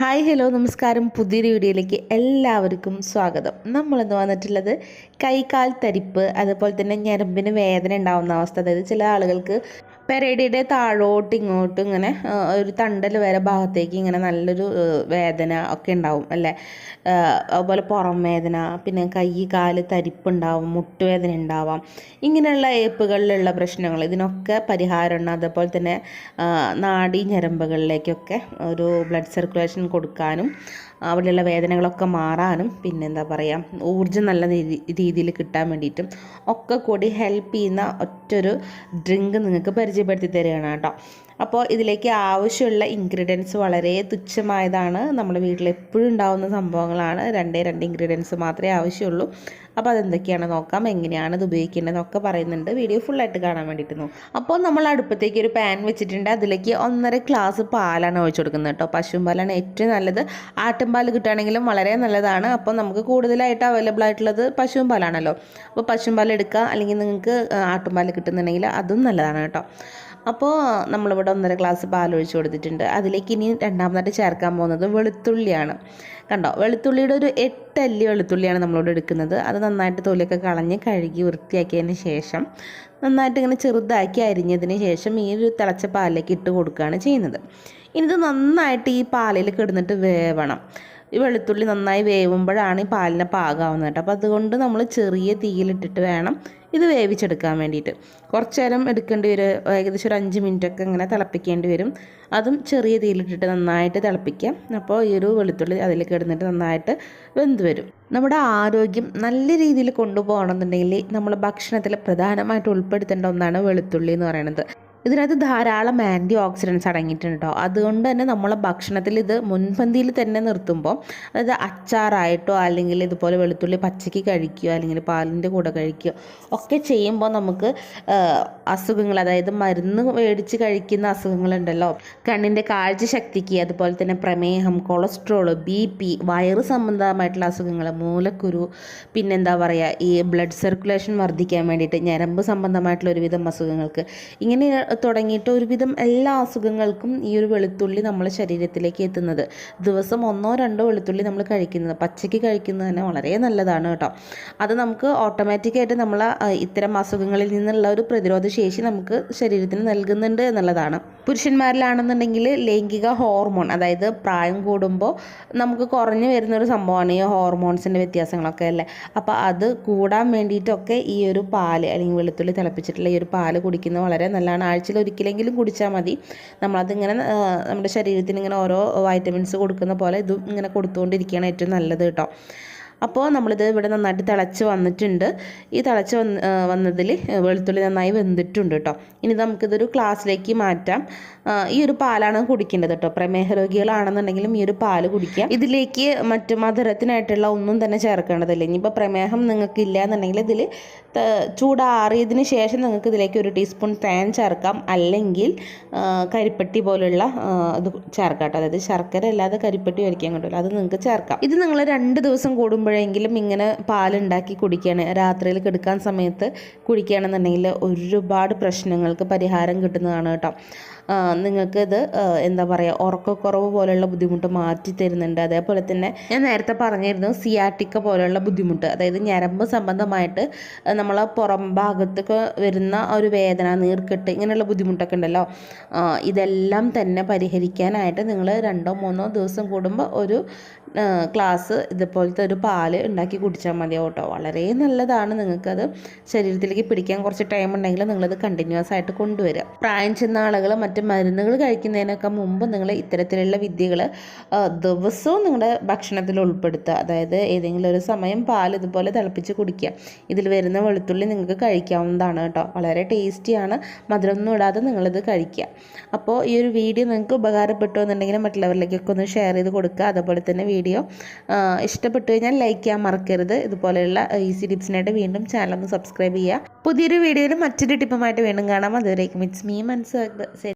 Hi hello നമസ്കാരം. പുതിയൊരു വീഡിയോയിലേക്ക് എല്ലാവർക്കും സ്വാഗതം. നമ്മളിന്ന് വന്നിട്ടുള്ളത് കൈകാൽ തരിപ്പ് അതുപോലെ തന്നെ ഞരമ്പിന് വേദന ഉണ്ടാവുന്ന അവസ്ഥ. അതായത് ചില ആളുകൾക്ക് പെരടിയുടെ താഴോട്ട് ഇങ്ങോട്ട് ഇങ്ങനെ ഒരു തണ്ടൽ വരെ ഭാഗത്തേക്ക് ഇങ്ങനെ നല്ലൊരു വേദന ഒക്കെ ഉണ്ടാവും അല്ലേ? അതുപോലെ പുറം വേദന പിന്നെ കൈ കാൽ തരിപ്പുണ്ടാവും മുട്ടുവേദന ഉണ്ടാവാം. ഇങ്ങനെയുള്ള ഏപ്പുകളിലുള്ള പ്രശ്നങ്ങൾ ഇതിനൊക്കെ പരിഹാരമുണ്ട് അതുപോലെ തന്നെ നാഡീ ഞരമ്പുകളിലേക്കൊക്കെ ഒരു ബ്ലഡ് സർക്കുലേഷൻ കൊടുക്കാനും അവിടെയുള്ള വേദനകളൊക്കെ മാറാനും പിന്നെന്താ പറയുക ഊർജം നല്ല രീതിയിൽ കിട്ടാൻ വേണ്ടിയിട്ടും ഒക്കെ കൂടി ഹെൽപ്പ് ചെയ്യുന്ന ഒറ്റൊരു ഡ്രിങ്ക് നിങ്ങൾക്ക് പരിചയപ്പെടുത്തി തരികയാണ് കേട്ടോ. അപ്പോൾ ഇതിലേക്ക് ആവശ്യമുള്ള ഇൻഗ്രീഡിയൻസ് വളരെ തുച്ഛമായതാണ്. നമ്മുടെ വീട്ടിൽ എപ്പോഴും ഉണ്ടാകുന്ന സംഭവങ്ങളാണ്. രണ്ടേ രണ്ട് ഇൻഗ്രീഡിയൻസ് മാത്രമേ ആവശ്യമുള്ളൂ. അപ്പോൾ അതെന്തൊക്കെയാണ് നോക്കാം എങ്ങനെയാണ് ഇത് ഉപയോഗിക്കേണ്ടതെന്നൊക്കെ പറയുന്നുണ്ട്. വീഡിയോ ഫുള്ളായിട്ട് കാണാൻ വേണ്ടിയിട്ട് നോക്കും അപ്പോൾ നമ്മൾ അടുപ്പത്തേക്ക് ഒരു പാൻ വെച്ചിട്ടുണ്ട്. അതിലേക്ക് ഒന്നര ഗ്ലാസ് പാലാണ് ഒഴിച്ചു കൊടുക്കുന്നത് കേട്ടോ. പശുവും പാലാണ് ഏറ്റവും നല്ലത്. ആട്ടുംപാൽ കിട്ടുകയാണെങ്കിലും വളരെ നല്ലതാണ്. അപ്പോൾ നമുക്ക് കൂടുതലായിട്ട് അവൈലബിൾ ആയിട്ടുള്ളത് പശുവും പാലാണല്ലോ. അപ്പോൾ പശുവും പാൽ എടുക്കുക. അല്ലെങ്കിൽ നിങ്ങൾക്ക് ആട്ടുംപാൽ കിട്ടുന്നുണ്ടെങ്കിൽ അതും നല്ലതാണ് കേട്ടോ. അപ്പോൾ നമ്മളിവിടെ ഒന്നര ഗ്ലാസ് പാൽ ഒഴിച്ച് കൊടുത്തിട്ടുണ്ട്. അതിലേക്ക് ഇനി രണ്ടാമതായിട്ട് ചേർക്കാൻ പോകുന്നത് വെളുത്തുള്ളിയാണ്. കണ്ടോ? വെളുത്തുള്ളിയുടെ ഒരു എട്ടല്ലി വെളുത്തുള്ളിയാണ് നമ്മളിവിടെ എടുക്കുന്നത്. അത് നന്നായിട്ട് തൊലിയൊക്കെ കളഞ്ഞ് കഴുകി വൃത്തിയാക്കിയതിന് ശേഷം നന്നായിട്ട് ഇങ്ങനെ ചെറുതാക്കി അരിഞ്ഞതിന് ശേഷം ഈ ഒരു തിളച്ച പാലിലേക്ക് ഇട്ട് കൊടുക്കുകയാണ് ചെയ്യുന്നത്. ഇനി ഇത് നന്നായിട്ട് ഈ പാലിൽ കിടന്നിട്ട് വേവണം. ഈ വെളുത്തുള്ളി നന്നായി വേവുമ്പോഴാണ് ഈ പാലിനെ പാകാവുന്നത് കേട്ടോ. അപ്പോൾ അതുകൊണ്ട് നമ്മൾ ചെറിയ തീയിലിട്ടിട്ട് വേണം ഇത് വേവിച്ചെടുക്കാൻ വേണ്ടിയിട്ട്. കുറച്ച് നേരം എടുക്കേണ്ടി വരും. ഏകദേശം ഒരു അഞ്ച് മിനിറ്റൊക്കെ ഇങ്ങനെ തിളപ്പിക്കേണ്ടി വരും. അതും ചെറിയ തീയിലിട്ടിട്ട് നന്നായിട്ട് തിളപ്പിക്കാം. അപ്പോൾ ഈ ഒരു വെളുത്തുള്ളി അതിൽ കിടന്നിട്ട് നന്നായിട്ട് വെന്ത് വരും. നമ്മുടെ ആരോഗ്യം നല്ല രീതിയിൽ കൊണ്ടുപോകണമെന്നുണ്ടെങ്കിൽ നമ്മൾ ഭക്ഷണത്തിൽ പ്രധാനമായിട്ട് ഉൾപ്പെടുത്തേണ്ട ഒന്നാണ് വെളുത്തുള്ളി എന്ന് പറയുന്നത്. ഇതിനകത്ത് ധാരാളം ആന്റി ഓക്സിഡൻസ് അടങ്ങിയിട്ടുണ്ട്? കേട്ടോ അതുകൊണ്ട് തന്നെ നമ്മളെ ഭക്ഷണത്തിൽ ഇത് മുൻപന്തിയിൽ തന്നെ നിർത്തുമ്പോൾ അതായത് അച്ചാറായിട്ടോ അല്ലെങ്കിൽ ഇതുപോലെ വെളുത്തുള്ളി പച്ചയ്ക്ക് കഴിക്കുകയോ അല്ലെങ്കിൽ പാലിന്റെ കൂടെ കഴിക്കുകയോ ഒക്കെ ചെയ്യുമ്പോൾ നമുക്ക് അസുഖങ്ങൾ അതായത് മരുന്ന് മേടിച്ച് കഴിക്കുന്ന അസുഖങ്ങളുണ്ടല്ലോ. കണ്ണിന്റെ കാഴ്ച ശക്തിക്ക് അതുപോലെ തന്നെ പ്രമേഹം കൊളസ്ട്രോൾ ബി പി വയറ് സംബന്ധമായിട്ടുള്ള അസുഖങ്ങൾ മൂലക്കുരു പിന്നെന്താ പറയുക ഈ ബ്ലഡ് സർക്കുലേഷൻ വർദ്ധിക്കാൻ വേണ്ടിയിട്ട് ഞരമ്പ് സംബന്ധമായിട്ടുള്ള ഒരുവിധം അസുഖങ്ങൾക്ക്. ഇങ്ങനെ തുടങ്ങിയിട്ട് ഒരുവിധം എല്ലാ അസുഖങ്ങൾക്കും ഈ ഒരു വെളുത്തുള്ളി നമ്മുടെ ശരീരത്തിലേക്ക് എത്തുന്നത്. ദിവസം ഒന്നോ രണ്ടോ വെളുത്തുള്ളി നമ്മൾ കഴിക്കുന്നത്. പച്ചയ്ക്ക് കഴിക്കുന്നത് തന്നെ വളരെ നല്ലതാണ് കേട്ടോ. അത് നമുക്ക് ഓട്ടോമാറ്റിക്കായിട്ട് നമ്മൾ ഇത്തരം അസുഖങ്ങളിൽ നിന്നുള്ള ഒരു പ്രതിരോധ ശേഷി നമുക്ക് ശരീരത്തിന് നൽകുന്നുണ്ട് എന്നുള്ളതാണ്. പുരുഷന്മാരിലാണെന്നുണ്ടെങ്കിൽ ലൈംഗിക ഹോർമോൺ അതായത് പ്രായം കൂടുമ്പോൾ നമുക്ക് കുറഞ്ഞു വരുന്നൊരു സംഭവമാണ് ഈ ഹോർമോൺസിന്റെ വ്യത്യാസങ്ങളൊക്കെ അല്ലേ? അപ്പോൾ അത് കൂടാൻ വേണ്ടിയിട്ടൊക്കെ ഈ ഒരു പാൽ അല്ലെങ്കിൽ വെളുത്തുള്ളി തിളപ്പിച്ചിട്ടുള്ള ഈ ഒരു പാൽ കുടിക്കുന്നത് വളരെ നല്ലതാണ്. ആഴ്ചയിൽ ഒരിക്കലെങ്കിലും കുടിച്ചാൽ മതി. നമ്മളതിങ്ങനെ നമ്മുടെ ശരീരത്തിന് ഇങ്ങനെ ഓരോ വൈറ്റമിൻസ് കൊടുക്കുന്ന പോലെ ഇതും ഇങ്ങനെ കൊടുത്തുകൊണ്ടിരിക്കുകയാണ് ഏറ്റവും നല്ലത് കേട്ടോ. അപ്പോൾ നമ്മളിത് ഇവിടെ നന്നായിട്ട് തിളച്ച് വന്നിട്ടുണ്ട്. ഈ തിളച്ച് വന്ന് വന്നതിൽ വെളുത്തുള്ളി നന്നായി വെന്തിട്ടുണ്ട് കേട്ടോ ഇനി നമുക്കിതൊരു ക്ലാസ്സിലേക്ക് മാറ്റാം. ഈ ഒരു പാലാണ് കുടിക്കേണ്ടത് കേട്ടോ പ്രമേഹ രോഗികളാണെന്നുണ്ടെങ്കിലും ഈ ഒരു പാൽ കുടിക്കുക ഇതിലേക്ക് മറ്റു മധുരത്തിനായിട്ടുള്ള ഒന്നും തന്നെ ചേർക്കേണ്ടതില്ല. ഇനിയിപ്പോൾ പ്രമേഹം നിങ്ങൾക്കില്ല എന്നുണ്ടെങ്കിൽ ഇതിൽ ചൂടാറിയതിന് ശേഷം നിങ്ങൾക്ക് ഇതിലേക്ക് ഒരു ടീസ്പൂൺ തേൻ ചേർക്കാം. അല്ലെങ്കിൽ കരിപ്പട്ടി പോലുള്ള ഇത് ചേർക്കാം കേട്ടോ അതായത് ശർക്കര അല്ലാതെ കരിപ്പട്ടി വരയ്ക്കാൻ കിട്ടില്ല അത് നിങ്ങൾക്ക് ചേർക്കാം. ഇത് നിങ്ങൾ രണ്ട് ദിവസം കൂടുമ്പോഴെങ്കിലും ഇങ്ങനെ പാലുണ്ടാക്കി കുടിക്കുകയാണ്. രാത്രിയിൽ കിടക്കാൻ സമയത്ത് കുടിക്കുകയാണെന്നുണ്ടെങ്കിൽ ഒരുപാട് പ്രശ്നങ്ങൾക്ക് പരിഹാരം കിട്ടുന്നതാണ് കേട്ടോ. നിങ്ങൾക്കിത് എന്താ പറയുക ഉറക്കക്കുറവ് പോലെയുള്ള ബുദ്ധിമുട്ട് മാറ്റി തരുന്നുണ്ട്. അതേപോലെ തന്നെ ഞാൻ നേരത്തെ പറഞ്ഞിരുന്നു സിയാറ്റിക്ക പോലെയുള്ള ബുദ്ധിമുട്ട്. അതായത് ഞരമ്പ് സംബന്ധമായിട്ട് നമ്മൾ പുറം ഭാഗത്തൊക്കെ വരുന്ന ഒരു വേദന നീർക്കെട്ട് ഇങ്ങനെയുള്ള ബുദ്ധിമുട്ടൊക്കെ ഉണ്ടല്ലോ. ഇതെല്ലാം തന്നെ പരിഹരിക്കാനായിട്ട് നിങ്ങൾ രണ്ടോ മൂന്നോ ദിവസം കൂടുമ്പോൾ ഒരു ഗ്ലാസ് ഇതുപോലത്തെ ഒരു പാൽ ഉണ്ടാക്കി കുടിച്ചാൽ മതിയാവും കേട്ടോ. വളരെ നല്ലതാണ് നിങ്ങൾക്കത് ശരീരത്തിലേക്ക് പിടിക്കാൻ കുറച്ച് ടൈം ഉണ്ടെങ്കിൽ നിങ്ങളത് കണ്ടിന്യൂസ് ആയിട്ട് കൊണ്ടുവരിക. പ്രായം ചെന്ന ആളുകൾ മറ്റ് മരുന്നുകൾ കഴിക്കുന്നതിനൊക്കെ മുമ്പ് നിങ്ങൾ ഇത്തരത്തിലുള്ള വിദ്യകൾ ദിവസവും നിങ്ങളുടെ ഭക്ഷണത്തിൽ ഉൾപ്പെടുത്തുക. അതായത് ഏതെങ്കിലും ഒരു സമയം പാൽ ഇതുപോലെ തിളപ്പിച്ച് കുടിക്കുക. ഇതിൽ വരുന്ന വെളുത്തുള്ളി നിങ്ങൾക്ക് കഴിക്കാവുന്നതാണ് കേട്ടോ. വളരെ ടേസ്റ്റിയാണ് മധുരമൊന്നും ഇടാതെ നിങ്ങളിത് കഴിക്കുക. അപ്പോൾ ഈ ഒരു വീഡിയോ നിങ്ങൾക്ക് ഉപകാരപ്പെട്ടു എന്നുണ്ടെങ്കിൽ മറ്റുള്ളവരിലേക്കൊക്കെ ഒന്ന് ഷെയർ ചെയ്ത് കൊടുക്കുക. അതുപോലെ തന്നെ വീഡിയോ. ഇഷ്ടപ്പെട്ടു കഴിഞ്ഞാൽ ലൈക്ക് ചെയ്യാൻ മറക്കരുത്. ഇതുപോലെയുള്ള ഈസി ടിപ്സിനായിട്ട് വീണ്ടും ചാനൽ ഒന്ന് സബ്സ്ക്രൈബ് ചെയ്യുക. പുതിയൊരു വീഡിയോയിൽ മറ്റൊരു ടിപ്പുമായിട്ട് വീണ്ടും കാണാം. അതുവരേക്കും ഇറ്റ്സ് മീ മനസ്സ്